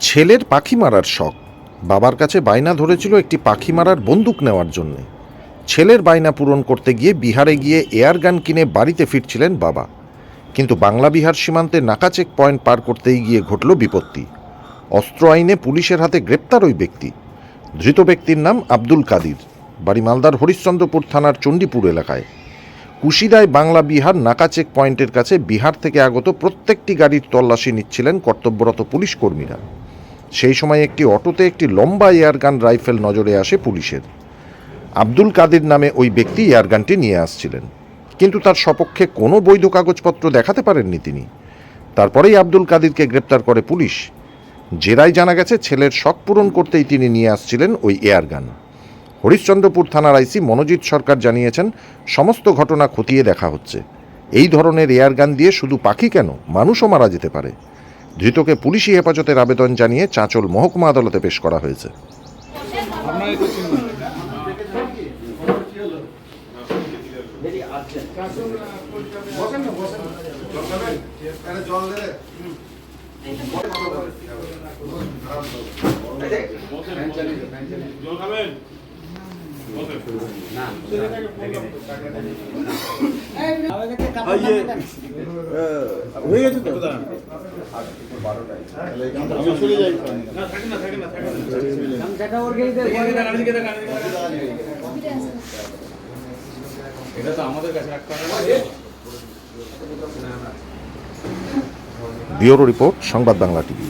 ছেলের পাখি মারার শখ। বাবার কাছে বায়না ধরেছিল একটি পাখি মারার বন্দুক নেওয়ার জন্যে। ছেলের বায়না পূরণ করতে গিয়ে বিহারে গিয়ে এয়ার গান কিনে বাড়িতে ফিরছিলেন বাবা। কিন্তু বাংলা বিহার সীমান্তে নাকা চেক পয়েন্ট পার করতেই গিয়ে ঘটল বিপত্তি। অস্ত্র আইনে পুলিশের হাতে গ্রেপ্তার ওই ব্যক্তি। ধৃত ব্যক্তির নাম আব্দুল কাদির। বাড়ি মালদার হরিশ্চন্দ্রপুর থানার চণ্ডীপুর এলাকায়। কুশিদায় বাংলা বিহার নাকা চেক পয়েন্টের কাছে বিহার থেকে আগত প্রত্যেকটি গাড়ির তল্লাশি নিচ্ছিলেন কর্তব্যরত পুলিশ কর্মীরা। সেই সময় একটি অটোতে একটি লম্বা এয়ারগান রাইফেল নজরে আসে পুলিশের। আব্দুল কাদের নামে ওই ব্যক্তি এয়ারগানটি নিয়ে আসছিলেন। কিন্তু তার সপক্ষে কোনো বৈধ কাগজপত্র দেখাতে পারেননি তিনি। তারপরেই আব্দুল কাদিরকে গ্রেপ্তার করে পুলিশ। জেরায় জানা গেছে ছেলের শখ পূরণ করতেই তিনি নিয়ে আসছিলেন ওই এয়ারগান হরিশ্চন্দ্রপুর থানার আইসি মনোজিৎ সরকার জানিয়েছেন, সমস্ত ঘটনা খতিয়ে দেখা হচ্ছে। এই ধরনের এয়ারগান দিয়ে শুধু পাখি কেন? মানুষও মারা যেতে পারে। ধৃতকে পুলিশি হেফাজতের আবেদন জানিয়ে চাঁচল মহকুমা আদালতে পেশ করা হয়েছে। জল এটা তো আমাদের কাছে ব্যুরো রিপোর্ট সংবাদ বাংলা টিভি।